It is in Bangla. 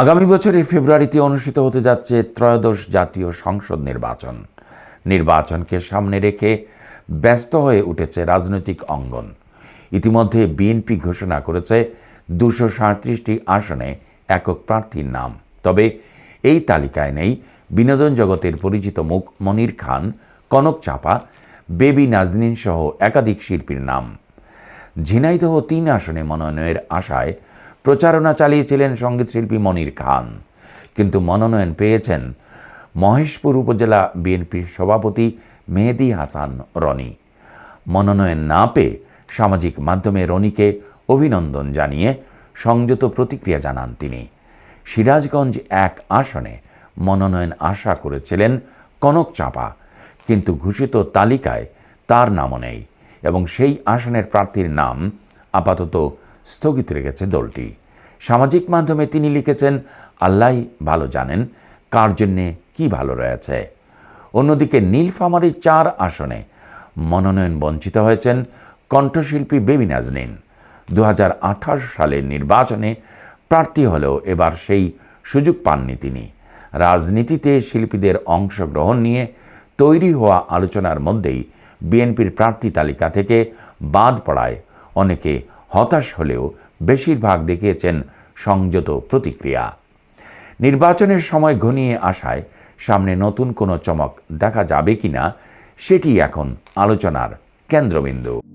আগামী বছরে ফেব্রুয়ারিতে অনুষ্ঠিত হতে যাচ্ছে ত্রয়োদশ জাতীয় সংসদ নির্বাচন। নির্বাচনকে সামনে রেখে ব্যস্ত হয়ে উঠেছে রাজনৈতিক অঙ্গন। ইতিমধ্যে বিএনপি ঘোষণা করেছে দুশো সাঁত্রিশটি আসনে একক প্রার্থীর নাম। তবে এই তালিকায় নেই বিনোদন জগতের পরিচিত মুখ মনির খান, কনক চাপা, বেবি নাজনীন সহ একাধিক শিল্পীর নাম। ঝিনাইদহ তিন আসনে মনোনয়নের আশায় প্রচারণা চালিয়েছিলেন সঙ্গীতশিল্পী মনির খান। কিন্তু মনোনয়ন পেয়েছেন মহেশপুর উপজেলা বিএনপির সভাপতি মেহেদি হাসান রনি। মনোনয়ন না পেয়ে সামাজিক মাধ্যমে রনিকে অভিনন্দন জানিয়ে সংযত প্রতিক্রিয়া জানান তিনি। সিরাজগঞ্জ এক আসনে মনোনয়ন আশা করেছিলেন কনক চাপা, কিন্তু ঘোষিত তালিকায় তার নামও নেই এবং সেই আসনের প্রার্থীর নাম আপাতত স্থগিত রেখেছে দলটি। সামাজিক মাধ্যমে তিনি লিখেছেন আল্লাহ ভালো জানেন কার জন্যে কী ভালো রয়েছে। অন্যদিকে নীলফামারীর চার আসনে মনোনয়ন বঞ্চিত হয়েছেন কণ্ঠশিল্পী বেবি নাজনীন। দু সালের নির্বাচনে প্রার্থী হলেও এবার সেই সুযোগ পাননি তিনি। রাজনীতিতে শিল্পীদের অংশগ্রহণ নিয়ে তৈরি হওয়া আলোচনার মধ্যেই বিএনপির প্রার্থী তালিকা থেকে বাদ পড়ায় অনেকে হতাশ হলেও বেশিরভাগ দেখিয়েছেন সংযত প্রতিক্রিয়া। নির্বাচনের সময় ঘনিয়ে আসায় সামনে নতুন কোনো চমক দেখা যাবে কিনা, সেটি এখন আলোচনার কেন্দ্রবিন্দু।